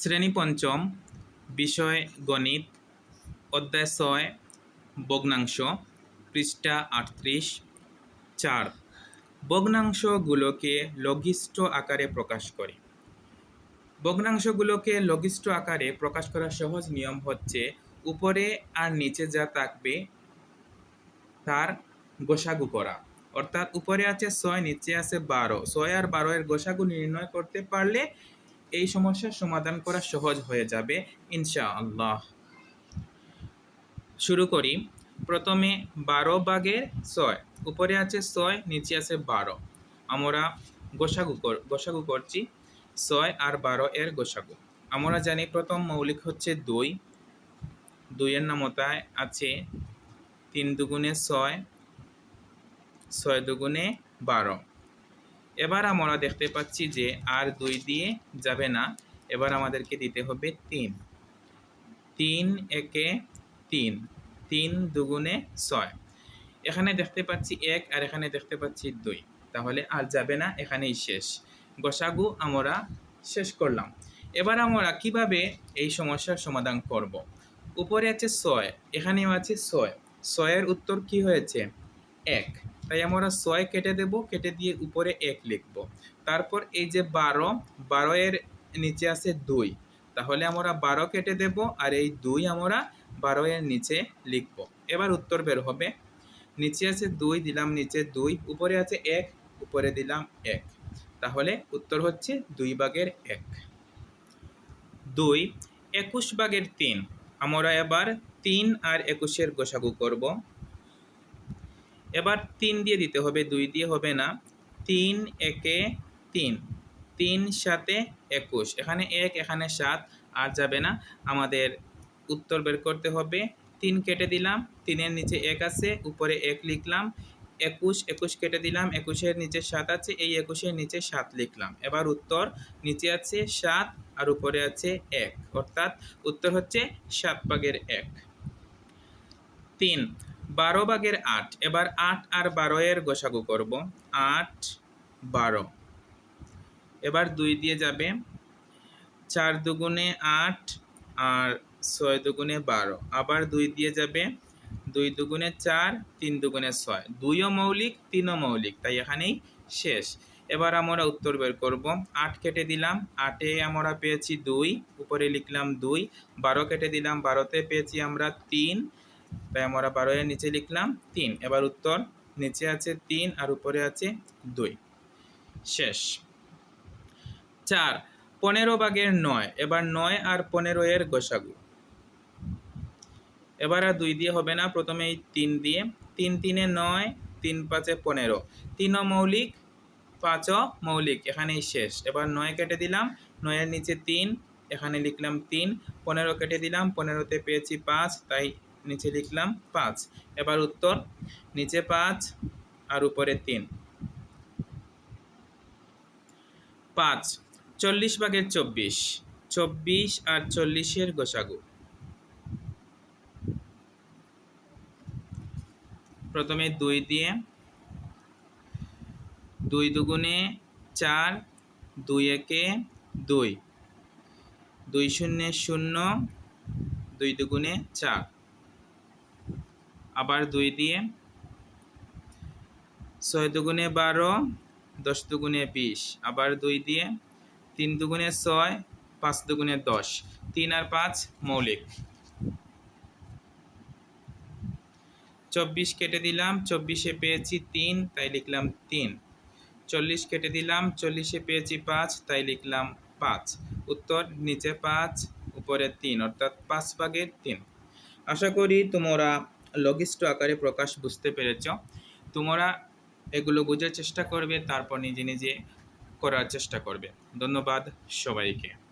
শ্রেণি পঞ্চম বিষয় গণিত অধ্যায় ছয় ভগ্নাংশ, পৃষ্ঠা আটত্রিশ, চার। ভগ্নাংশগুলোকে লঘিষ্ঠ আকারে প্রকাশ করে। ভগ্নাংশগুলোকে লঘিষ্ঠ আকারে প্রকাশ করার সহজ নিয়ম হচ্ছে, উপরে আর নিচে যা থাকবে, তার গোসাগু করা। অর্থাৎ উপরে আছে ছয়, নিচে আছে বারো। ছয় আর বারো এর গোসাগু নির্ণয় করতে পারলে এই সমস্যার সমাধান করা সহজ হয়ে যাবে ইনশা আল্লাহ শুরু করি। প্রথমে বারো ভাগের ছয়। উপরে আছে ছয়, নিচে আছে বারো। আমরা গোসাগু কর, গোসাগু করছি। ছয় আর বারো এর গোসাগু। আমরা জানি প্রথম মৌলিক হচ্ছে দুই। দুইয়ের নামতায় আছে তিন দুগুণে ছয়। ছয় দুগুণে বারো। এবার আমরা দেখতে পাচ্ছি যে আর দুই দিয়ে যাবে না। এবার আমাদেরকে দিতে হবে তিন। তিন একে তিন। তিন দুগুণে ছয়। এখানে দেখতে পাচ্ছি এক আর এখানে দেখতে পাচ্ছি দুই। তাহলে আর যাবে না, এখানেই শেষ। গোসাগু আমরা শেষ করলাম। এবার আমরা কীভাবে এই সমস্যার সমাধান করব। উপরে আছে ছয়, এখানেও আছে ছয়। ছয়ের উত্তর কি হয়েছে? এক। তাই আমরা ছয় কেটে দেব, কেটে দিয়ে উপরে এক লিখব। তারপর এই যে বারো বারো এর নিচে আছে দুই। তাহলে আমরা বারো কেটে দেব আর এই দুই আমরা বারো এর নিচে লিখব। এবার উত্তর বের হবে। নিচে আছে দুই, দিলাম নিচে দুই, উপরে আছে এক, উপরে দিলাম এক। তাহলে উত্তর হচ্ছে দুই ভাগের এক। দুই, একুশ ভাগের তিন। আমরা এবার তিন আর একুশের গোসাগু করব। এবার তিন দিয়ে দিতে হবে, দুই দিয়ে হবে না। তিন একে তিন। তিন সাতে একুশ। এখানে এক, এখানে সাত, আর যাবে না। আমাদের উত্তর বের করতে হবে। তিন কেটে দিলাম। তিনের নিচে এক আছে, উপরে এক লিখলাম। একুশ একুশ কেটে দিলাম। একুশের নিচে সাত আছে, এই একুশের নিচে সাত লিখলাম। এবার উত্তর নিচে আছে সাত আর উপরে আছে এক। অর্থাৎ উত্তর হচ্ছে সাত ভাগের এক। তিন। বারো ভাগের আট, এবার আট আর বারো এর গোসাগু করব, আট, বারো। এবার দুই দিয়ে যাবে, চার দুগুণে আট আর ছয় দুগুণে বারো। আবার দুই দিয়ে যাবে, দুই দুগুণে চার, তিন দুগুণে ছয়। দুইও মৌলিক, তিনও মৌলিক, তাই এখানেই শেষ। এবার আমরা উত্তর বের করব। আট কেটে দিলাম, আটে আমরা পেয়েছি দুই, উপরে লিখলাম দুই। বারো কেটে দিলাম, বারোতে পেয়েছি আমরা তিন। তাই আমরা বারো এর নিচে লিখলাম তিন। এবার উত্তর নিচে আছে তিন আর উপরে আছে দুই। শেষ। চার, পনেরো ভাগের নয়। এবার নয় আর পনেরো এর গোসাগু। এবার আর দুই দিয়ে হবে না। প্রথমে এই তিন দিয়ে। তিন তিনে নয়, তিন পাঁচে পনেরো। তিনও মৌলিক পাঁচও মৌলিক। এখানেই শেষ। এবার নয় কেটে দিলাম। নয়ের নিচে তিন। এখানে লিখলাম তিন। পনেরো কেটে দিলাম। পনেরোতে পেয়েছি পাঁচ। তাই নিচে লিখলাম পাঁচ। এবার উত্তর, নিচে পাঁচ আর উপরে তিন। পাঁচ, চল্লিশ ভাগের চব্বিশ। চব্বিশ আর চল্লিশের গোসাগু। প্রথমে দুই দিয়ে দুই দুগুণে চার, দুই একে দুই। দুই শূন্য শূন্য, দুই দুগুণে চার। আবার দুই দিয়ে ছয় দুগুণে বারো, দশ দুগুণে বিশ, আবার দুই দিয়ে তিন দুগুণে ছয়, পাঁচ দুগুণে দশ, তিন আর পাঁচ মৌলিক। চব্বিশ কেটে দিলাম, চব্বিশে পেয়েছি তিন, তাই লিখলাম তিন। চল্লিশ কেটে দিলাম, চল্লিশে পেয়েছি পাঁচ, তাই লিখলাম পাঁচ। উত্তর, নিচে পাঁচ, উপরে তিন, অর্থাৎ পাঁচ ভাগের তিন। আশা করি তোমরা লঘিষ্ঠ আকারে প্রকাশ বুঝতে পেরেছ। তোমরা এগুলো বোঝার চেষ্টা করবে, তারপর নিজে নিজে করার চেষ্টা করবে। ধন্যবাদ সবাইকে।